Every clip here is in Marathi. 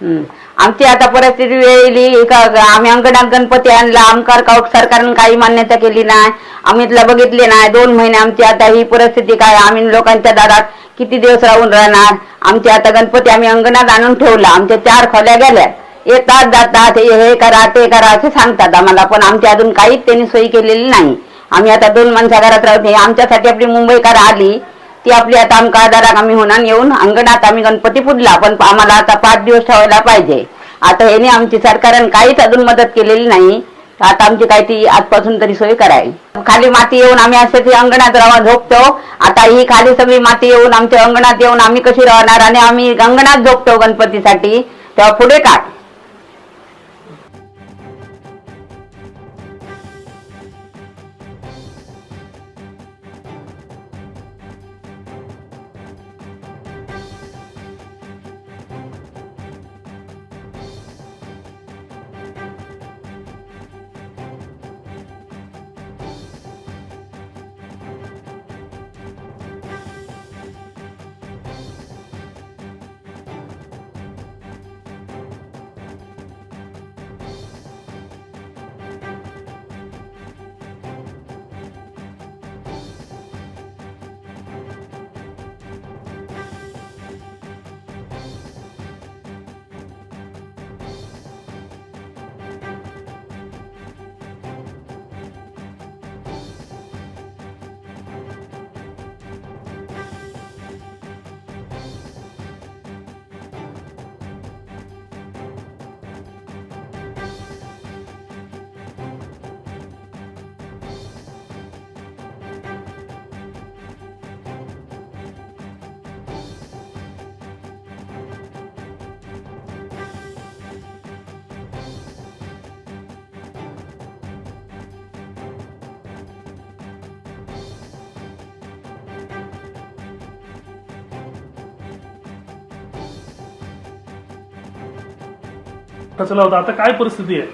हम्म. आमची आता परिस्थिती येईली का आम्ही अंगणात गणपती आणला आमकार काऊट सरकारनं काही मान्यता केली नाही. आम्ही तिला बघितले नाही. दोन महिने आमची आता ही परिस्थिती काय आम्ही लोकांच्या दारात किती दिवस राहून राहणार? आमचे आता गणपती आम्ही अंगणात आणून ठेवला. आमच्या चार खोल्या गेल्या. येतात जातात हे हे करा ते करा असे सांगतात आम्हाला. पण आमची अजून काहीच त्यांनी सोयी केलेली नाही. आम्ही आता दोन माणसा घरात राहते आमच्यासाठी आपली मुंबईकर आली. ती आपली आता आमका दाराक आम्ही होणार येऊन अंगणात आम्ही गणपती पुजला पण आम्हाला आता पाच दिवस ठेवायला पाहिजे. आता ह्याने आमची सरकारनं काहीच अजून मदत केलेली नाही. आता आमची काही ती आजपासून तरी सोय करावी. खाली माती येऊन आम्ही असं ती अंगणात राहा झोपतो. आता ही खाली सगळी माती येऊन आमच्या अंगणात येऊन आम्ही कशी राहणार? आणि आम्ही अंगणात झोपतो गणपतीसाठी. तेव्हा पुढे काय? कचला होता. आता काय परिस्थिती आहे?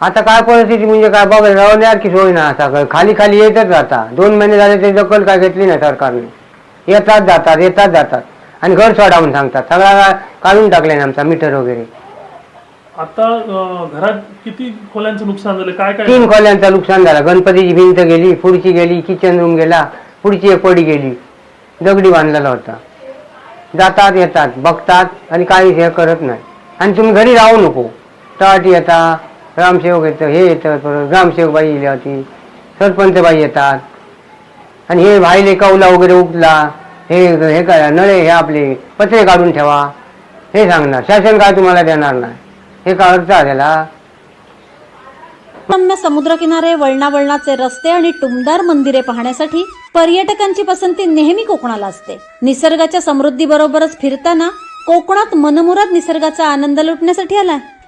आता काय परिस्थिती म्हणजे काय राहण्यासारखी सोय ना आता. खाली खाली येतच जाता दोन महिने झाले ते दखल काय घेतली नाही सरकारने. येतात जातात येतात जातात. आणि घर सोडा म्हणून सांगतात. सगळा काढून टाकले ना आमचा मीटर वगैरे. आता अं, घरात किती खोल्यांचं नुकसान झालं? काय काय तीन खोल्यांचं नुकसान झालं. गणपतीची भिंत गेली पुढची गेली किचन रूम गेला पुढची एक पडी गेली. दगडी बांधलेला होता. जातात येतात बघतात आणि काही हे करत नाही. आणि तुम्ही घरी राहू नको. टाट येता ग्रामसेवक येतं हे येतं परत ग्रामसेवक बाई येली होती सरपंच बाई येतात. आणि हे भाईले कौला वगैरे उठला हे हे करा नळे हे आपले पत्रे काढून ठेवा. हे सांगणार शासन काय तुम्हाला देणार नाही? हे का अर्थ आहे त्याला? रम्य समुद्रकिनारे वळणावळणाचे रस्ते आणि टुमदार मंदिरे पाहण्यासाठी पर्यटकांची पसंती नेहमी कोकणाला असते. निसर्गाच्या समृद्धीबरोबरच फिरताना कोकणात मनमुराद निसर्गाचा आनंद लुटण्यासाठी आलाय.